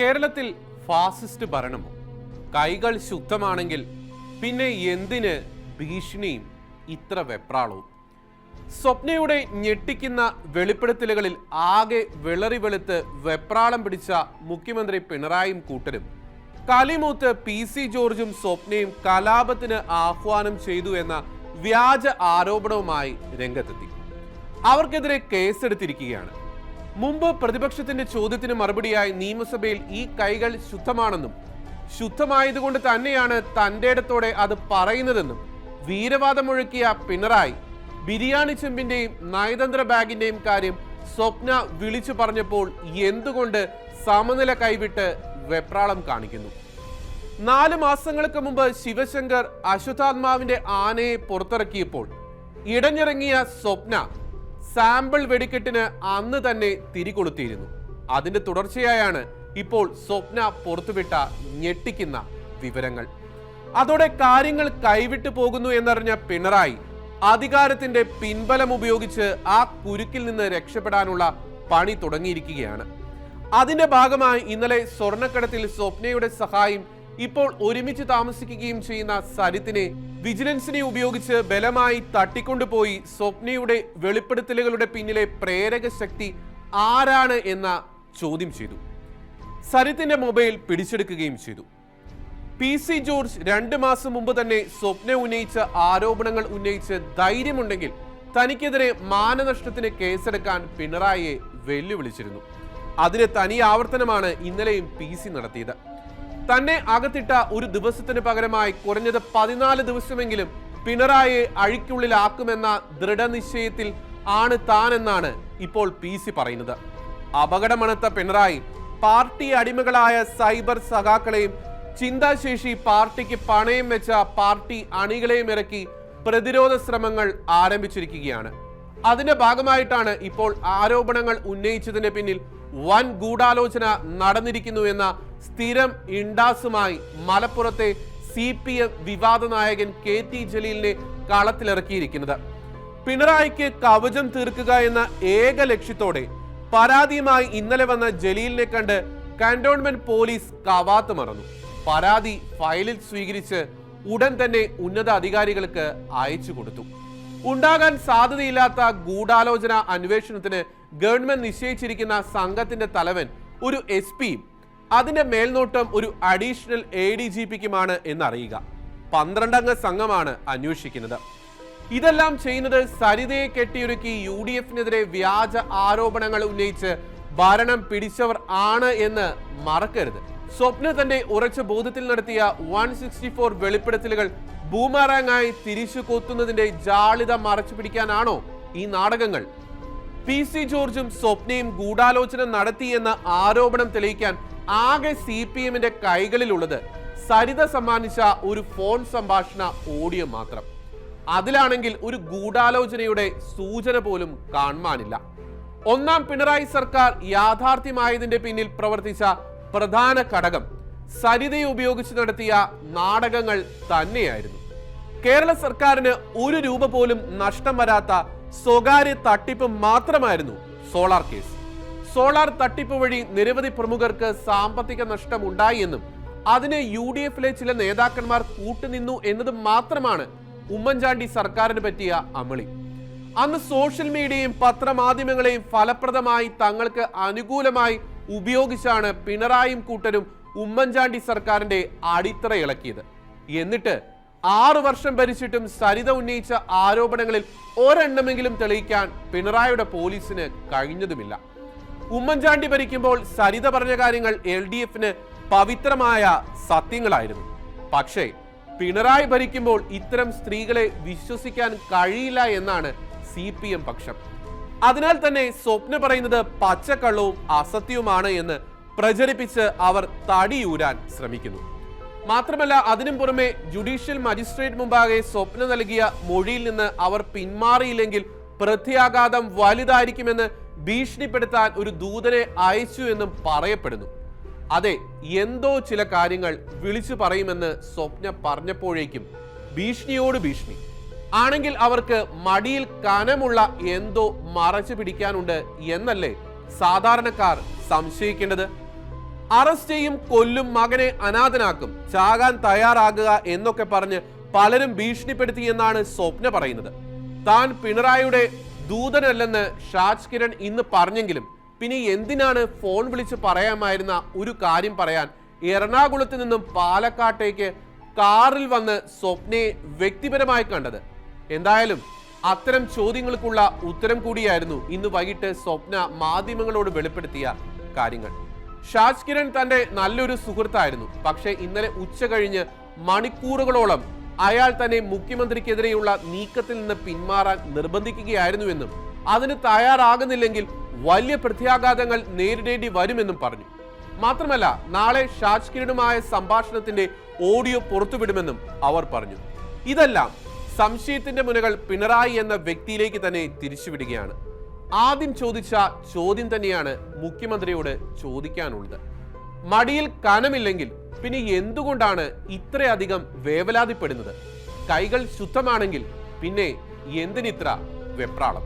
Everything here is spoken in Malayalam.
കേരളത്തിൽ ഫാസിസ്റ്റ് ഭരണമോ? കൈകൾ ശുദ്ധമാണെങ്കിൽ പിന്നെ എന്തിന് ഭീഷണിയും ഇത്ര വെപ്രാളവും? സ്വപ്നയുടെ ഞെട്ടിക്കുന്ന വെളിപ്പെടുത്തലുകളിൽ ആകെ വിളറി വെളുത്ത് വെപ്രാളം പിടിച്ച മുഖ്യമന്ത്രി പിണറായിയും കൂട്ടരും. കലിമൂത്ത് പി സി ജോർജും സ്വപ്നയും കലാപത്തിന് ആഹ്വാനം ചെയ്തു എന്ന വ്യാജ ആരോപണവുമായി രംഗത്തെത്തി. അവർക്കെതിരെ കേസെടുത്തിരിക്കുകയാണ്. മുമ്പ് പ്രതിപക്ഷത്തിന്റെ ചോദ്യത്തിന് മറുപടിയായി നിയമസഭയിൽ ഈ കൈകൾ ശുദ്ധമാണെന്നും ശുദ്ധമായതുകൊണ്ട് തന്നെയാണ് തന്റെ ഇടത്തോടെ അത് പറയുന്നതെന്നും വീരവാദമൊഴുക്കിയ പിണറായി ബിരിയാണി ചെമ്പിന്റെയും നയതന്ത്ര ബാഗിന്റെയും കാര്യം സ്വപ്ന വിളിച്ചു പറഞ്ഞപ്പോൾ എന്തുകൊണ്ട് സമനില കൈവിട്ട് വെപ്രാളം കാണിക്കുന്നു? നാല് മാസങ്ങൾക്ക് മുമ്പ് ശിവശങ്കർ അശ്വത്ഥാത്മാവിന്റെ ആനയെ പുറത്തിറക്കിയപ്പോൾ ഇടഞ്ഞിറങ്ങിയ സ്വപ്ന സാമ്പിൾ വെടിക്കെട്ടിന് അന്ന് തന്നെ തിരികൊളുത്തിയിരുന്നു അതിന്റെ തുടർച്ചയായാണ് ഇപ്പോൾ സ്വപ്ന പുറത്തുവിട്ട ഞെട്ടിക്കുന്ന വിവരങ്ങൾ. അതോടെ കാര്യങ്ങൾ കൈവിട്ടു പോകുന്നു എന്നറിഞ്ഞ പിണറായി അധികാരത്തിന്റെ പിൻബലം ഉപയോഗിച്ച് ആ കുരുക്കിൽ നിന്ന് രക്ഷപ്പെടാനുള്ള പണി തുടങ്ങിയിരിക്കുകയാണ്. അതിന്റെ ഭാഗമായി ഇന്നലെ സ്വർണക്കടത്തിൽ സ്വപ്നയുടെ സഹായം ഇപ്പോൾ ഒരുമിച്ച് താമസിക്കുകയും ചെയ്യുന്ന സരിത്തിനെ വിജിലൻസിനെ ഉപയോഗിച്ച് ബലമായി തട്ടിക്കൊണ്ടുപോയി സ്വപ്നയുടെ വെളിപ്പെടുത്തലുകളുടെ പിന്നിലെ പ്രേരക ശക്തി ആരാണ് എന്ന ചോദ്യം ചെയ്തു. സരിത്തിന്റെ മൊബൈൽ പിടിച്ചെടുക്കുകയും ചെയ്തു. പി സി ജോർജ് രണ്ട് മാസം മുമ്പ് തന്നെ സ്വപ്ന ഉന്നയിച്ച ആരോപണങ്ങൾ ഉന്നയിച്ച് ധൈര്യമുണ്ടെങ്കിൽ തനിക്കെതിരെ മാനനഷ്ടത്തിന് കേസെടുക്കാൻ പിണറായിയെ വെല്ലുവിളിച്ചിരുന്നു. അതിന് തനി ആവർത്തനമാണ് ഇന്നലെയും പി സി നടത്തിയത്. തന്നെ അകത്തിട്ട ഒരു ദിവസത്തിന് പകരമായി കുറഞ്ഞത് പതിനാല് ദിവസമെങ്കിലും പിണറായിയെ അഴിക്കുള്ളിലാക്കുമെന്ന ദൃഢനിശ്ചയത്തിൽ ആണ് താനെന്നാണ് ഇപ്പോൾ പി സി പറയുന്നത്. അപകടമണത്ത പിണറായി പാർട്ടി അടിമകളായ സൈബർ സഖാക്കളെയും ചിന്താശേഷി പാർട്ടിക്ക് പണയം വെച്ച പാർട്ടി അണികളെയും ഇറക്കി പ്രതിരോധ ശ്രമങ്ങൾ ആരംഭിച്ചിരിക്കുകയാണ്. അതിന്റെ ഭാഗമായിട്ടാണ് ഇപ്പോൾ ആരോപണങ്ങൾ ഉന്നയിച്ചതിന് പിന്നിൽ വൻ ഗൂഢാലോചന നടന്നിരിക്കുന്നു എന്ന സ്ഥിരം ഇണ്ടാസുമായി മലപ്പുറത്തെ സി പി എം വിവാദ നായകൻ കെ ടി ജലീലിനെ കളത്തിലിറക്കിയിരിക്കുന്നത്. പിണറായിക്ക് കവചം തീർക്കുക എന്ന ഏക ലക്ഷ്യത്തോടെ പരാതിയുമായി ഇന്നലെ വന്ന ജലീലിനെ കണ്ട് കന്റോൺമെന്റ് പോലീസ് കവാത്ത് മറന്നു. പരാതി ഫയലിൽ സ്വീകരിച്ച് ഉടൻ തന്നെ ഉന്നത അധികാരികൾക്ക് അയച്ചു കൊടുത്തു. ഉണ്ടാകാൻ സാധ്യതയില്ലാത്ത ഗൂഢാലോചന അന്വേഷണത്തിന് ഗവൺമെന്റ് നിശ്ചയിച്ചിരിക്കുന്ന സംഘത്തിന്റെ തലവൻ ഒരു എസ് പിയും അതിന്റെ മേൽനോട്ടം ഒരു അഡീഷണൽ എ ഡി ജി പിക്കുമാണ് എന്നറിയുക. പന്ത്രണ്ടംഗ സംഘമാണ് അന്വേഷിക്കുന്നത്. ഇതെല്ലാം ചെയ്യുന്നത് സരിതയെ കെട്ടിയൊരുക്കി യു ഡി എഫിനെതിരെ വ്യാജ ആരോപണങ്ങൾ ഉന്നയിച്ച് ഭരണം പിടിച്ചവർ ആണ് എന്ന് മറക്കരുത്. സ്വപ്ന തന്റെ ഉറച്ച ബോധത്തിൽ നടത്തിയ വൺ സിക്സ്റ്റി ഫോർ വെളിപ്പെടുത്തലുകൾ ബൂമറാങ്ങായി തിരിച്ചു കൊത്തുന്നതിന്റെ ജാളിത മറച്ചു പിടിക്കാനാണോ ഈ നാടകങ്ങൾ? പി സി ജോർജും സ്വപ്നയും ഗൂഢാലോചന നടത്തിയെന്ന ആരോപണം തെളിയിക്കാൻ ആകെ സി പി എമ്മിന്റെ കൈകളിലുള്ളത്. സരിത സമ്മാനിച്ച ഒരു ഫോൺ സംഭാഷണ ഓഡിയോ മാത്രം. അതിലാണെങ്കിൽ ഒരു ഗൂഢാലോചനയുടെ സൂചന പോലും കാണാനില്ല ഒന്നാം പിണറായി സർക്കാർ യാഥാർത്ഥ്യമായതിന്റെ പിന്നിൽ പ്രവർത്തിച്ച പ്രധാന ഘടകം സരിതയെ ഉപയോഗിച്ച് നടത്തിയ നാടകങ്ങൾ തന്നെയായിരുന്നു. കേരള സർക്കാരിന് ഒരു രൂപ പോലും നഷ്ടം വരാത്ത സ്വകാര്യ തട്ടിപ്പ് മാത്രമായിരുന്നു സോളാർ കേസ്. സോളാർ തട്ടിപ്പ് വഴി നിരവധി പ്രമുഖർക്ക് സാമ്പത്തിക നഷ്ടം ഉണ്ടായി എന്നും അതിന് യു ഡി എഫിലെ ചില നേതാക്കന്മാർ കൂട്ടുനിന്നു എന്നത് മാത്രമാണ് ഉമ്മൻചാണ്ടി സർക്കാരിന് പറ്റിയ അമളി. അന്ന് സോഷ്യൽ മീഡിയയും പത്രമാധ്യമങ്ങളെയും ഫലപ്രദമായി തങ്ങൾക്ക് അനുകൂലമായി ഉപയോഗിച്ചാണ് പിണറായിയും കൂട്ടരും ഉമ്മൻചാണ്ടി സർക്കാരിന്റെ അടിത്തറ ഇളക്കിയത്. എന്നിട്ട് ആറു വർഷം ഭരിച്ചിട്ടും സരിത ഉന്നയിച്ച ആരോപണങ്ങളിൽ ഒരെണ്ണമെങ്കിലും തെളിയിക്കാൻ പിണറായിയുടെ പോലീസിന് കഴിഞ്ഞതുമില്ല. ഉമ്മൻചാണ്ടി ഭരിക്കുമ്പോൾ സരിത പറഞ്ഞ കാര്യങ്ങൾ എൽ ഡി എഫിന് പവിത്രമായ സത്യങ്ങളായിരുന്നു. പക്ഷേ പിണറായി ഭരിക്കുമ്പോൾ ഇത്തരം സ്ത്രീകളെ വിശ്വസിക്കാൻ കഴിയില്ല എന്നാണ് സി പി എം പക്ഷം. അതിനാൽ തന്നെ സ്വപ്ന പറയുന്നത് പച്ചക്കള്ളവും അസത്യവുമാണ് എന്ന് പ്രചരിപ്പിച്ച് അവർ തടിയൂരാൻ ശ്രമിക്കുന്നു. മാത്രമല്ല അതിനും പുറമെ ജുഡീഷ്യൽ മജിസ്ട്രേറ്റ് മുമ്പാകെ സ്വപ്ന നൽകിയ മൊഴിയിൽ നിന്ന് അവർ പിന്മാറിയില്ലെങ്കിൽ പ്രത്യാഘാതം വലുതായിരിക്കുമെന്ന് ഭീഷണിപ്പെടുത്താൻ ഒരു ദൂതനെ അയച്ചു എന്നും പറയപ്പെടുന്നു. അതെ എന്തോ ചില കാര്യങ്ങൾ വിളിച്ചു പറയുമെന്ന് സ്വപ്ന പറഞ്ഞപ്പോഴേക്കും ഭീഷണിയോട് ഭീഷണി. ആണെങ്കിൽ അവർക്ക് മടിയിൽ കനമുള്ള എന്തോ മറച്ചു പിടിക്കാനുണ്ട് എന്നല്ലേ സാധാരണക്കാർ സംശയിക്കേണ്ടത്? അറസ്റ്റ് ചെയ്യും കൊല്ലും മകനെ അനാഥനാക്കും ചാകാൻ തയ്യാറാകുക എന്നൊക്കെ പറഞ്ഞ് പലരും ഭീഷണിപ്പെടുത്തി എന്നാണ് സ്വപ്ന പറയുന്നത്. താൻ പിണറായിയുടെ ദൂതനല്ലെന്ന് ഷാജ് കിരൺ ഇന്ന് പറഞ്ഞെങ്കിലും പിന്നെ എന്തിനാണ് ഫോൺ വിളിച്ച് പറയാമായിരുന്ന ഒരു കാര്യം പറയാൻ? എറണാകുളത്ത് നിന്നും പാലക്കാട്ടേക്ക് കാറിൽ വന്ന് സ്വപ്നയെ വ്യക്തിപരമായി കണ്ടത്. എന്തായാലും അത്തരം ചോദ്യങ്ങൾക്കുള്ള ഉത്തരം കൂടിയായിരുന്നു ഇന്ന് വൈകിട്ട് സ്വപ്ന മാധ്യമങ്ങളോട് വെളിപ്പെടുത്തിയ കാര്യങ്ങൾ. ഷാജ് കിരൺ തന്റെ നല്ലൊരു സുഹൃത്തായിരുന്നു. പക്ഷേ ഇന്നലെ ഉച്ച കഴിഞ്ഞ് മണിക്കൂറുകളോളം അയാൾ തന്നെ മുഖ്യമന്ത്രിക്കെതിരെയുള്ള നീക്കത്തിൽ നിന്ന് പിന്മാറാൻ നിർബന്ധിക്കുകയായിരുന്നുവെന്നും അതിന് തയ്യാറാകുന്നില്ലെങ്കിൽ വലിയ പ്രത്യാഘാതങ്ങൾ നേരിടേണ്ടി വരുമെന്നും പറഞ്ഞു. മാത്രമല്ല നാളെ ഷാജ് കിരണുമായ സംഭാഷണത്തിന്റെ ഓഡിയോ പുറത്തുവിടുമെന്നും അവർ പറഞ്ഞു. ഇതെല്ലാം സംശയത്തിന്റെ മുനകൾ പിണറായി എന്ന വ്യക്തിയിലേക്ക് തന്നെ തിരിച്ചുവിടുകയാണ്. ആദ്യം ചോദിച്ച ചോദ്യം തന്നെയാണ് മുഖ്യമന്ത്രിയോട് ചോദിക്കാനുള്ളത്. മടിയിൽ കനമില്ലെങ്കിൽ പിന്നെ എന്തുകൊണ്ടാണ് ഇത്രയധികം വേവലാതിപ്പെടുന്നത്? കൈകൾ ശുദ്ധമാണെങ്കിൽ പിന്നെ എന്തിനിത്ര വെപ്രാളം?